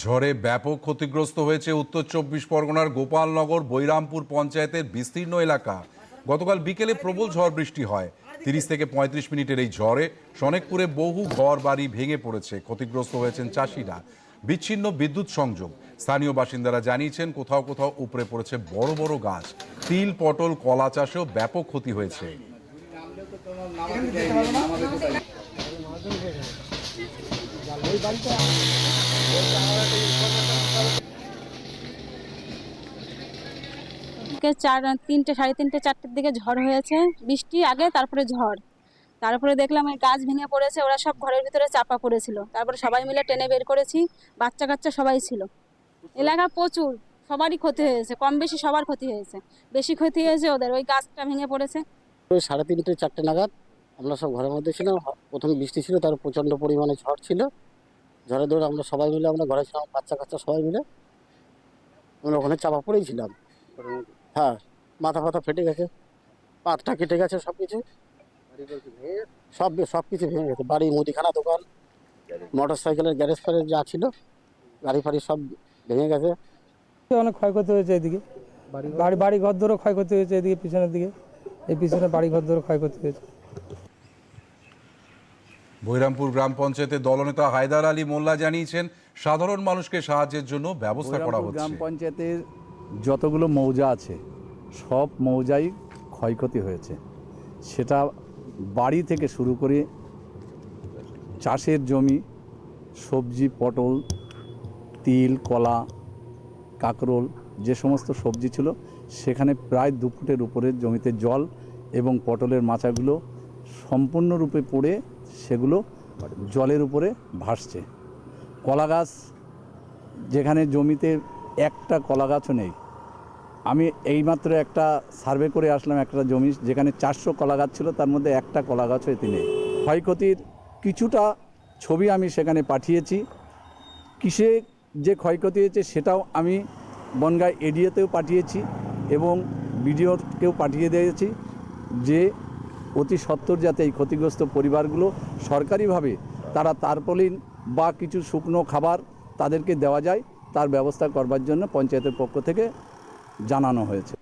ঝড়ে ব্যাপক ক্ষতিগ্রস্ত হয়েছে উত্তর চব্বিশ পরগনার গোপালনগর, বৈরামপুর পঞ্চায়েতের বিস্তীর্ণ এলাকা। গতকাল বিকেলে প্রবল ঝড় বৃষ্টি হয়। তিরিশ থেকে পঁয়ত্রিশ মিনিটের এই ঝড়ে সনেকপুরে বহু ঘর বাড়ি ভেঙে পড়েছে। ক্ষতিগ্রস্ত হয়েছেন চাষিরা। বিচ্ছিন্ন বিদ্যুৎ সংযোগ। স্থানীয় বাসিন্দারা জানিয়েছেন, কোথাও কোথাও উপরে পড়েছে বড় বড় গাছ। তিল, পটল, কলা চাষেও ব্যাপক ক্ষতি হয়েছে। চার, তিনটে, সাড়ে তিনটে, চারটের দিকে ঝড় হয়েছে। বৃষ্টি আগে, তারপরে ঝড়। তারপরে দেখলাম এই গাছ ভেঙে পড়েছে, ওরা সব ঘরের ভিতরে চাপা পড়েছিল। তারপরে সবাই মিলে টেনে বের করেছি বাচ্চা কাচ্চা সবাই ছিল। এলাকা প্রচুর, সবারই ক্ষতি হয়েছে কম বেশি সবার ক্ষতি হয়েছে। বেশি ক্ষতি হয়েছে ওদের, ওই গাছটা ভেঙে পড়েছে। ওই সাড়ে তিনটে, চারটে নাগাদ আমরা সব ঘরের মধ্যে ছিলাম, প্রথমে বৃষ্টি ছিল, তার প্রচণ্ড পরিমাণে ঝড় ছিল। ঝড়ে দৌড়ে আমরা সবাই মিলে আমরা ঘরে ছিলাম বাচ্চা কাচ্চা সবাই মিলে আমরা ওখানে চাপা পড়েই ছিলাম হ্যাঁ মাথা ফাথা ফেটে গেছে পাতটা কেটে গেছে সব কিছু সব সব কিছু ভেঙে গেছে। বাড়ি মুদিখানা দোকান মোটর সাইকেলের গ্যারেজ ফ্যারেজ যা ছিল গাড়ি ফাড়ি সব ভেঙে গেছে। অনেক ক্ষয়ক্ষতি হয়েছে এদিকে। বাড়ি বাড়ি ঘর ধরো ক্ষয়ক্ষতি হয়েছে এদিকে পিছনের দিকে। এই পিছনে বাড়ি ঘর ধরো ক্ষয়ক্ষতি হয়েছে। বৈরামপুর গ্রাম পঞ্চায়েতের দলনেতা হায়দার আলী মোল্লা জানিয়েছেন সাধারণ মানুষকে সাহায্যের জন্য ব্যবস্থা করা বৈরামপুর গ্রাম পঞ্চায়েতের যতগুলো মৌজা আছে সব মৌজাই ক্ষয়ক্ষতি হয়েছে। সেটা বাড়ি থেকে শুরু করে চাষের জমি সবজি পটল তিল কলা কাকরোল যে সমস্ত সবজি ছিল সেখানে প্রায় দু ফুটের উপরে জমিতে জল এবং পটলের মাচাগুলো সম্পূর্ণরূপে পড়ে সেগুলো জলের উপরে ভাসছে। কলা গাছ যেখানে জমিতে একটা কলা গাছও নেই। আমি এইমাত্র একটা সার্ভে করে আসলাম একটা জমি, যেখানে চারশো কলা গাছ ছিল, তার মধ্যে একটা কলা গাছও এতে নেই। ক্ষয়ক্ষতির কিছুটা ছবি আমি সেখানে পাঠিয়েছি। কিসে যে ক্ষয়ক্ষতি হয়েছে সেটাও আমি বনগাঁ এডিএতেও পাঠিয়েছি এবং বিডিওকেও পাঠিয়ে দিয়েছি যে অতি সত্তর যাতে এই ক্ষতিগ্রস্ত পরিবারগুলো সরকারিভাবে তারা তারপলিন বা কিছু শুকনো খাবার তাদেরকে দেওয়া যায়, তার ব্যবস্থা করবার জন্য পঞ্চায়েতের পক্ষ থেকে জানানো হয়েছে।